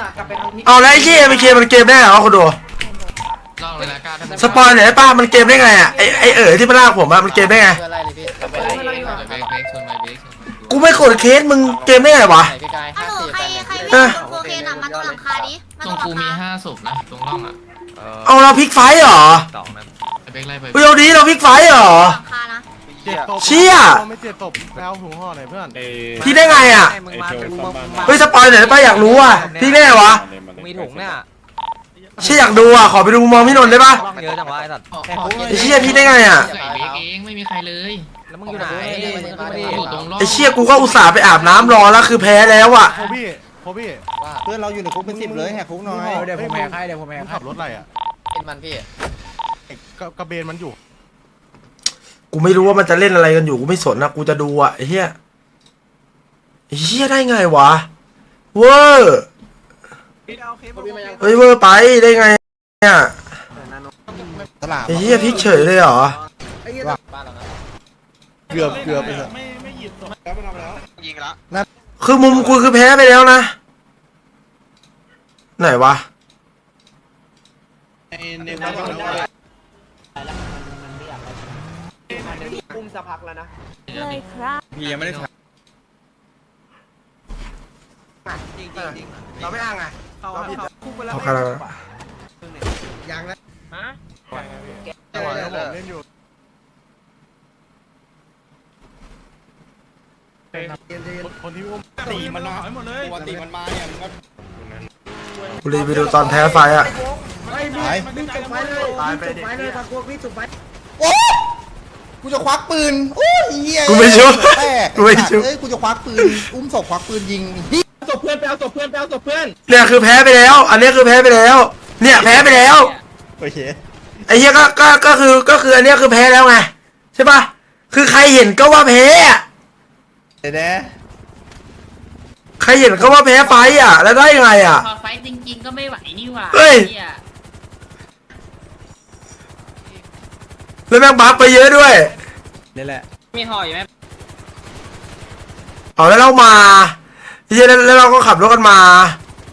อะกลับไปทางที่เอาแล้วไอ้เหี้ยมันเกมมันเกมได้เหรอคนดูลองเลยละกันสปอยหน่อยได้ป่ะมันเกมได้ไงอะไอไอเอ๋อที่มันลากผมอะมันเกมได้ไง เพื่ออะไรเลยพี่กลับไปเบรกเบรกชนไปเบรกชนไปกูไม่กดเคสมึงเกมได้ไงวะ ไหนพี่กายฮัห้าลโหลสี่ใครแปดหนึ่งใครพี่วิ่งตรงโคเคนอะมาตรงหลังคาดิมาตตรรงงหกูลังมีคาห้าศพนะตรงร่องอะเอาเราพลิกไฟท์เหรอสองนั้นเบรกไล่ไปเฮ้ยเอาดีเราพลิกไฟท์เหรอหลังคานะ เจ็ดตบเชี่ย ไม่เจ็ดตบแปลถุงห่อหน่อยเพื่อนพี่ได้ไงอะ มึงมามึงมึงมึงมาเฮ้ยสปอยหน่อยได้ป่ะอยากรู้อะพี่ได้ไงวะมีถุงเนี่ยเชี่ยอยากดูอะขอไปดูมุมมองพี่นนท์ได้ป่ะร่องเยอะจังวะไอ้สัตว์ไอ้เชี่ยพี่ได้ไงอะ ใส่เบรกเองไม่มีใครเลยแล้วมึงอยู่ไหนมึงขึ้นมาดิอยู่ตรงร่องไอ้เชี่ยกูก็อุตส่าห์ไปอาบน้ำรอแล้วคือแพ้แล้วอะ โคบี้โคบี้เพื่อนเราอยู่ในคุกเป็นสิบเลยแหกคุกหน่อย เดี๋ยวผมแหกให้เดี๋ยวผมแหกขับรถอะไรอะเป็นมันพี่กระกระเบนมันอยู่ กูไม่รู้ว่ามันจะเล่นอะไรกันอยู่กูไม่สนนะกูจะดูอะไอ้เหี้ยไอ้เหี้ยได้ไงวะเวอร์เฮ้ยเวอร์ไปได้ไงเนี่ยตลาดไอ้เหี้ยพลิกเฉยเลยเหรอบ้านเรานะเกือบเกือบไปเถอะคือมุมกูคือแพ้ไปแล้วนะ ไหนวะ ปุ้มสักพักแล้วนะเลยครับพี่ยังไม่ได้ถ่ายเราไม่อ้างไงเขาเขาคุกไปแล้วเอาคารายังนะจังหวะที่ผมเล่นอยู่คนที่อุ้มตีมันมาหมดเลยปกติมันมาเนี่ยมันก็กูรีไปดูตอนแพ้ไฟอะหายตายไปดิโอ้ กูจะควักปืนโอ้ยเหี้ยกูไม่ชุบแตกกูไม่ชุบ เอ้ยกูจะควักปืนอุ้มศพควักปืนยิงนี่ศพเพื่อนไปเอาศพเพื่อนไปเอาศพเพื่อนเนี่ยคือแพ้ไปแล้ว อันนี้คือแพ้ไปแล้ว เนี่ยแพ้ไปแล้ว โอเคไอ้เหี้ยก็ก็ก็คือก็คืออันเนี้ยคือแพ้แล้วไงใช่ปะคือใครเห็นก็ว่าแพ้อะเดี๋ยวนะใครเห็นก็ว่าแพ้ไฟอะ แล้วได้ยังไงอะ พอไฟต์จริง ๆ ก็ไม่ไหวนี่หว่าเฮ้ยหี้ย แล้วแม่งบัฟไปเยอะด้วย นี่แหละมีห่ออยู่ไหมเอาแล้วเรามาเฮ้ยแล้วแล้วเราก็ขับรถกันมา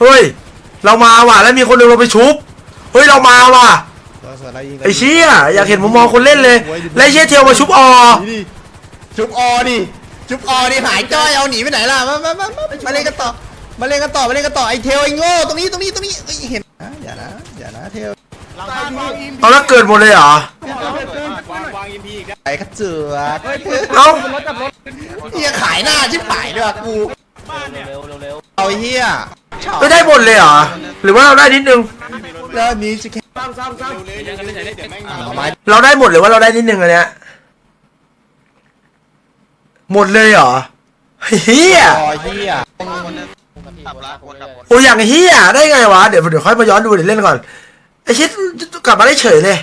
เฮ้ย เรามาว่ะแล้วมีคนหนึงเราไปชุบ เฮ้ยเรามาว่ะเราสวนอะไรยิงไอ้เชี่ยอยากเห็นมุมมองคนเล่นเลย แล้วไอ้เชี่ยเทียวมาชุบออ นี่ดิจุบออดิจุบออดิหายจ้อยเอาหนีไปไหนล่ะมามามามามาเล่นกันต่อมาเล่นกันต่อมาเล่นกันต่อไอ้เทลไอ้โง่ตรงนี้ตรงนี้ตรงนี้เอ้ยเห็นนะอย่านะอย่านะเทล หลังบ้านวางอินเอาแล้วเกิดหมดเลยเหรอไอ้กระเจือกเอ้าเฮียขายหน้าชิบหายด้วยกูเร็วเร็วเร็วเอาไอ้เฮียไม่ได้หมดเลยเหรอ หรือว่าเราได้นิดนึง แล้วนี้จะแค่ซ้ำซ้ำซ้ำเอาไม้เราได้หมดหรือว่าเราได้นิดนึงอันเนี้ยหมดเลยเหรอเฮียต่อเฮียโอ้ยอย่างเฮียได้ไงวะ เดี๋ยวเดี๋ยวค่อยมาย้อนดูเดี๋ยวเล่นก่อน ไอชิดกลับมาได้เฉยเลย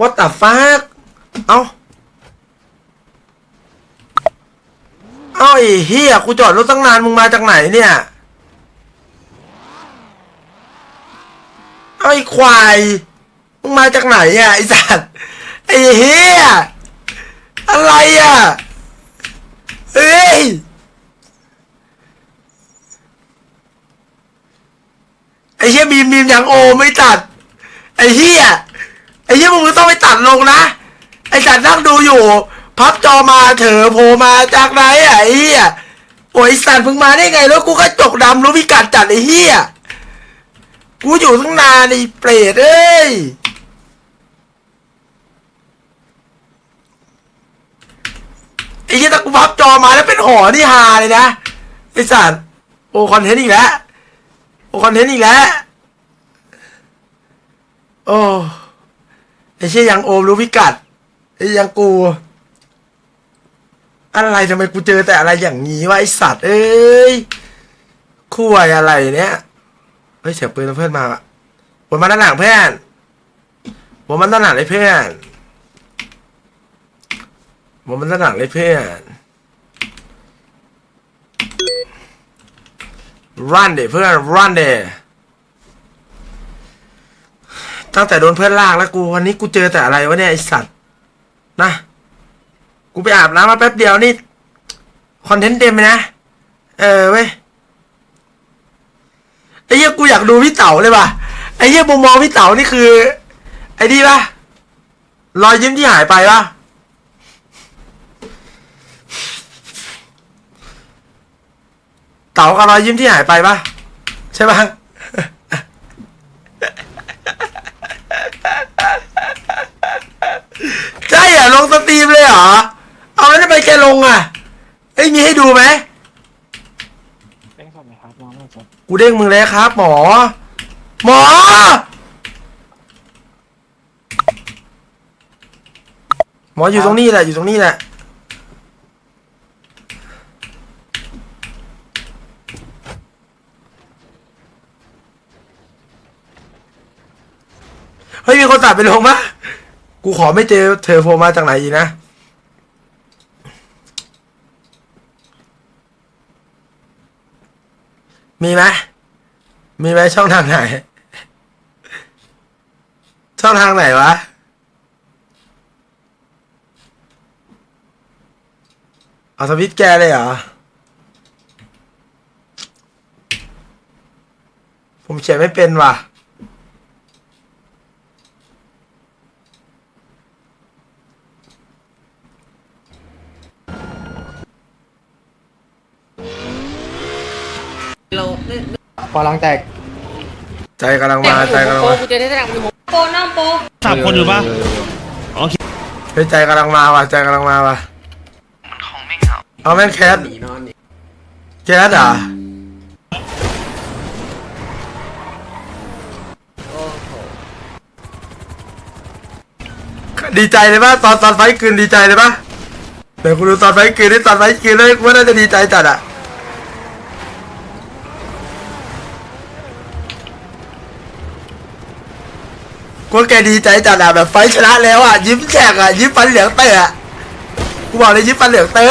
What the fuck เอ้าเอ้าไอ้เฮียกูจอดรถตั้งนานมึงมาจากไหนเนี่ยเอ้าไอ้ควายมึงมาจากไหนอะไอ้สัตว์ไอ้เฮียอะไรอะเฮ้ยไอ้เหี้ยบีมบีมยังโอไม่ตัด อ้เหี้ยไอ้เหี้ยมึงต้องไปตัดลงนะ ไอ้จัดนั่งดูอยู่ พับจอมาเถอโผล่มาจากไหนอะไอ้เหี้ยโอ้ยสัตว์มึงมาได้ไงแล้วกูก็จกดำรู้พิกัดจัดไอ้เหี้ยกูอยู่ตั้งนานไอ้เปรตเอ้ยไอ้เหี้ยถ้ากูพับจอมาแล้วเป็นหอนี่ฮาเลยนะไอ้สัตว์โอ้คอนเทนต์อีกแล้วโอ้คอนเทนต์อีกแล้ว โอ้ไอ้เชี่ยยังโอมรู้พิกัดไอ้ยังกู อะไรทำไมกูเจอแต่อะไรอย่างนี้วะไอสัตว์ เอ้ยคู่อะไรเนี่ยเฮ้ยเสียงปืนเพื่อนมาอะผมมาด้านหลังเพื่อนผมมาด้านหลังเลยเพื่อนผมมาด้านหลังเลยเพื่อนรันเดเพื่อนรันเด ตั้งแต่โดนเพื่อนลากแล้วกูวันนี้กูเจอแต่อะไรวะเนี่ยไอสัตว์นะกูไปอาบน้ำมาแป๊บเดียวนี่คอนเทนต์เต็มเลยนะ เออเว้ยไอ้เหี้ยกูอยากดูพี่เต๋าเลยว่ะไอ้เหี้ยมุมมองพี่เต๋านี่คือ ไอ้นี่ปะรอยยิ้มที่หายไปปะเต๋ากับรอยยิ้มที่หายไปปะใช่ปะ ใช่เหรอลงสตรีมเลยเหรอ เอาแล้วทำไมแกลงอะเอ้ยมีให้ดูไหมกูเด้งมึงแล้วครับ หมอ หมอ หมออยู่ตรงนี้แหละอยู่ตรงนี้แหละ เฮ้ยมีคนตัดไปลงปะ กูขอไม่เจอเธอโฟมาจากไหนอีกนะ มีไหมมีไหมช่องทางไหน ช่องทางไหนวะเอาสวิตช์แกเลยเหรอ ผมเขียนไม่เป็นว่ะ พอลังแตกใจกำลังมาใจกำลังมากูเจอที่แรกมึงโปน้องโปสามคนอยู่ปะเฮ้ยใจกำลังมาว่ะใจกำลังมาว่ะเอาแม่งแคสแคสเหรอดีใจเลยป่ะตอนตอนไฟท์คืนดีใจเลยป่ะเดี๋ยวกูดูตอนไฟท์คืนนี่ตอนไฟท์คืนเลยกูว่าน่าจะดีใจจัดอะ กูว่าแกดีใจจัดอะแบบไฟท์ชนะแล้วอะยิ้มแฉกอะยิ้มฟันเหลืองเตะอะกูบอกเลยยิ้มฟันเหลืองเตะ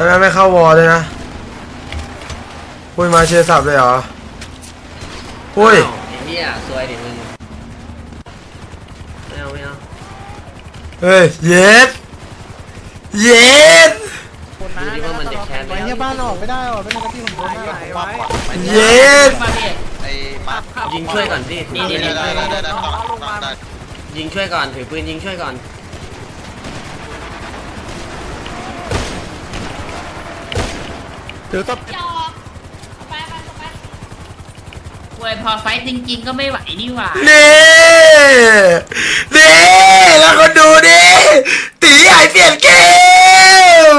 ทำไมไม่เข้าวอลเลยนะอุ้ยมาเชียร์สับเลยเหรออุ้ยไอ้เหี้ยสวยดิมึงไม่เอาไม่เอาเฮ้ยเย็ดเย็ดดูดิว่ามันจะแค้นไหมไอ้เหี้ยบ้านออกไม่ได้หรอเป็นที่ผมโดนได้หรอเย็ดมาพี่ยิงช่วยก่อนสินี่นี่นี่ยิงช่วยก่อนถือปืนยิงช่วยก่อน จอกไปไปไปเว้ยพอไฟต์จริง ๆ ก็ไม่ไหวนี่หว่า นี่นี่แล้วก็ดูดิตีใหญ่เปลี่ยนเกม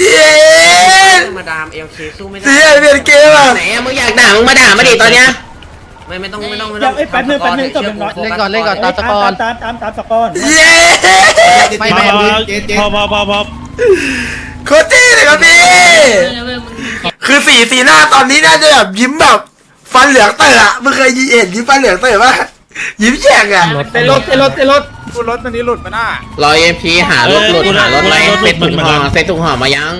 เย็ดมาดามเอลเคสู้ไม่ได้ตีใหญ่เปลี่ยนเกมอะไหนอะมึงอยากด่ามึงมาด่ามาดิตอนเนี้ยไม่ไม่ต้องไม่ต้องไม่ต้องแป๊บนึงแป๊บนึงจบเป็นร้อยเล่นก่อนเล่นก่อนตามตะกอนตามตามตามสกอนเย็ดไม่ไม่พอพอพอพอ โคตรจี้เลยครับพี่คือสีสีหน้าตอนนี้น่าจะแบบยิ้มแบบฟันเหลืองเตะอะมึงเคยเห็นยิ้มฟันเหลืองเตะปะยิ้มแฉกอะเตะรถเตะรถเตะรถกูรถมันนี้หลุดมาหน้ารอเอ็มพีหารถหลุดหารถไล่เซ็ตถุงห่อเซ็ตถุงห่อมายัง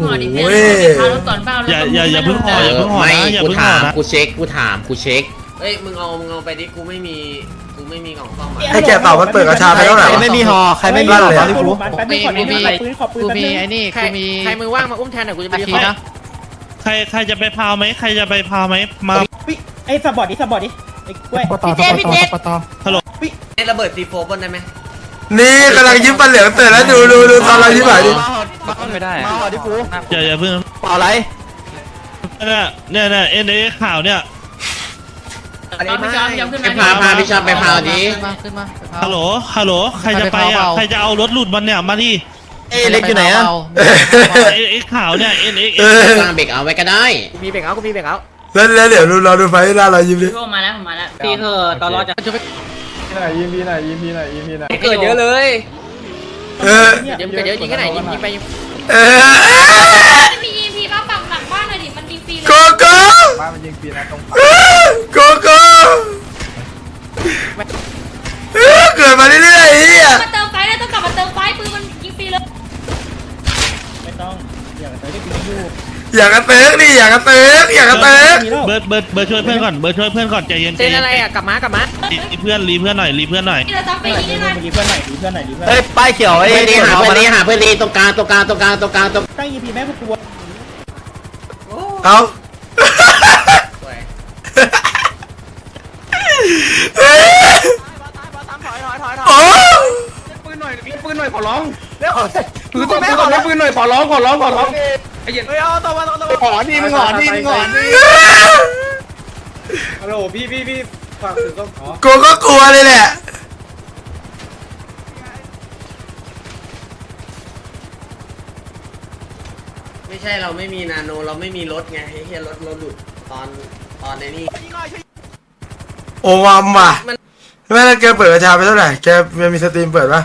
หมอดิเพื่อนพารถก่อนเปล่าอย่าอย่าอย่าเพิ่งห่ออย่าเพิ่งห่อไม่นะอย่ากูเพิ่งห่ถาอมนะกูเช็คกูถามกูเช็คเฮ้ยมึงเอามึงเอาไปดิกูไม่มี ไม่มีกล่องซ่อมมาให้แกเต่ามันเปิดกระชาไปเท่าไหร่วะ ไม่มีหอใครไม่มีหอตอนนี้กูมีมีมีปืนขอปืนกูแป๊บมีนึง ไอ้นี่ใครกูมีใครมือว่างมาอุ้มแทนหน่อยกูจะไปอาทีนะใครใครจะไปพาวไหมใครจะไปพาวไหมมาไอ้สปอร์ตดิสปอร์ตดิไอ้กล้วยพี่เจพี่เจให้ระเบิดซีโฟบนได้ไหมนี่กำลังยิ้มฟันเหลืองเตะแล้วดูดูดูตอนเรายิ้มหน่อยดิไม่ได้มาหอดิฟูอย่าอย่าเพิ่งเปล่าอะไรเนี่ยเนี่ยเนี่ยเอ็นเอข่าวเนี่ย เอาพี่ชอบยอมขึ้นไปมาพาพาพี่ชอบไปพาวดิขึ้นมาขึ้นมาไปพาฮัลโหล ฮัลโหล ใครจะไปอะ ใครจะเอารถหลุดมันเนี่ย มาดิเอ้เล็กอยู่ไหนอะเอ็นเอข่าวเนี่ย เอ็นเอเออสร้างเบรกเอาไว้ก็ได้มีเบรกเอา กูมีเบรกเอาแล้วแล้วเดี๋ยวดูเราดูไฟหน้าเรายิ้มดิพี่โอมาแล้วผมมาแล้วพี่เธอตอนรอจะเกิดเยอะเลยเออเดี๋ยวเดี๋ยวยิงกันไหนยิงยิงไปเออจะมี EMP มาปักหลังบ้านหน่อยดิมันมีฟรีเลโกยโก้บ้านมันยิงปีนะตรงโกโก้ เออเกิดมาเรื่อยๆไอ้เหี้ยมาเติมไฟเลยต้องกลับมาเติมไฟปืนมันยิงฟรีเลยไม่ต้องอย่าไปได้ปีอยู่อยากกระเติกดิอยากกระเติกอยากกระเติกมีแล้วเบิร์ดเบิร์ดเบิร์ดช่วยเพื่อนก่อนเบิร์ดช่วยเพื่อนก่อนใจเย็นใจเต้นเย็นอะไรอะกลับมากลับมารีรีเพื่อนรีเพื่อนหน่อยรีเพื่อนหน่อยนี่เราจะไปยิงได้ไหมดีเพื่อนหน่อยดีเพื่อนหน่อยดีเพื่อนเฮ้ยป้ายเขียวไอ้เพื่อนดีนี่หาหาเพื่อนมาดีหาเพื่อนดีตรงกลางตรงกลางตรงกลางตรงกลางตรงตั้ง EP แม่พวกกูเอา เอ้ยโอ้ ปืนหน่อยมีปืนหน่อยขอร้องเร็วปืนต้องขอปืนหน่อยขอร้องขอร้องขอร้องไอ้เหี้ยเฮ้ยเอาต่อมาต่อมาหอนนี่มึงหอนนี่มึงหอนนี่ฮัลโหลพี่พี่พี่ฝากถือส้มอ๋อกูก็กลัวเลยแหละไม่ใช่เราไม่มีนาโนเราไม่มีรถไงไอ้เหี้ยรถรถหลุดตอนตอนในนี่ โอวัมว่ะแม่แล้วแกเปิดประชาไปเท่าไหร่แกมีสตรีมเปิดปะ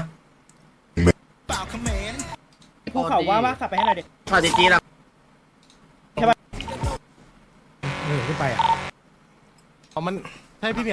ภูเขาว่าว่าขับไปให้หน่อยดิพอดีจีเราขึ้นไปอะ